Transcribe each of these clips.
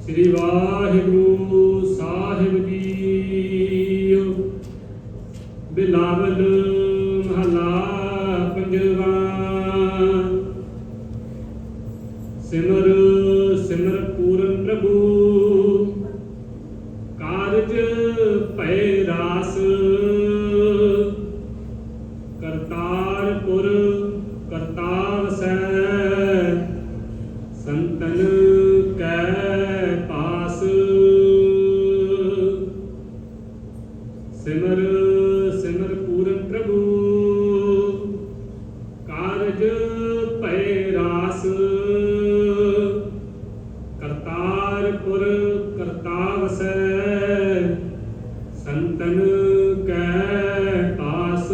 ਸ੍ਰੀ ਵਾਹਿਗੁਰੂ ਸਾਹਿਬ ਜੀ। ਬਿਲਾਵਲ ਮਹਲਾ ਪੰਜਵਾ। ਸਿਮਰ ਸਿਮਰ ਪੂਰਨ ਪ੍ਰਭੂ। ਕਾਰਜ ਭੈ ਰਾਸ। ਕਰਤਾਰਪੁਰ ਸਿਮਰ ਸਿਮਰ ਪੂਰਨ ਪ੍ਰਭੂ। ਕਾਰਜ ਭੈ ਰਾਸ। ਕਰਤਾਰਪੁਰ ਕਰਤਾਵਸੈ। ਸੰਤਨ ਕੈ ਪਾਸ।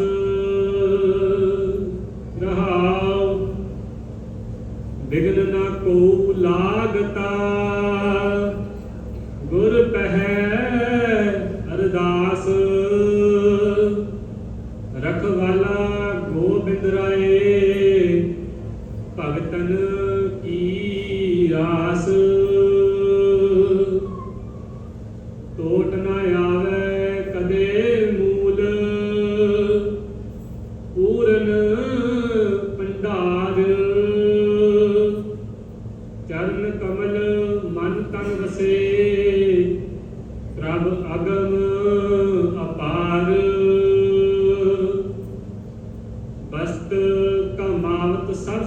ਰਹਾਉ। ਬਿਗਨ ਨਾ ਕੋ ਲਾਗਤਾ। ਭਗਤਨ ਕੀ ਰਾਸ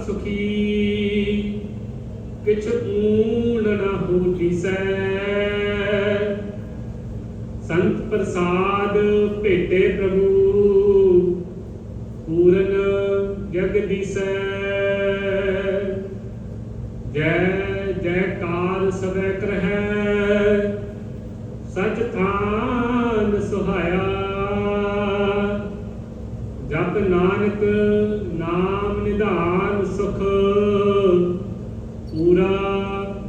ਸੁਖੀ, ਕਿਛ ਊਣ ਨਾ ਹੋਤੀ ਸੈ ਸੰਤ ਪ੍ਰਸਾਦ ਭੇਟੇ ਪ੍ਰਭੂ, ਪੂਰਨ ਜਗਦੀਸੈ ਜੈ ਜੈਕਾਰ ਸਭੈ ਕਰਹਿ, ਸਚ ਥਾਨ ਸੁਹਾਇਆ। ਜਪ ਨਾਨਕ ਨਾਮ ਨਿਧਾਨ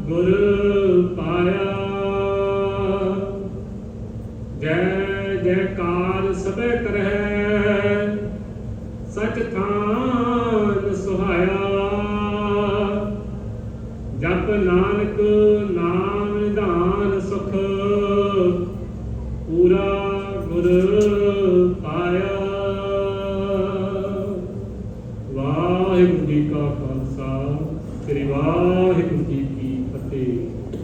ਗੁਰ ਪਾਇਆ। ਜੈ, ਜੈਕਾਰ ਸਭੇ ਕਰਹਿ, ਸਚ ਥਾਨ ਸੁਹਾਇਆ। ਜਪ ਨਾਨਕ ਨਾਮ ਨਿਧਾਨ ਸੁਖ, ਪੂਰਾ ਗੁਰ ਪਾਇਆ। ਵਾਹਿਗੁਰੂ ਜੀ ਕਾ ਖਾਲਸਾ, ਸ੍ਰੀ ਵਾਹਿਗੁਰੂ ਜੀ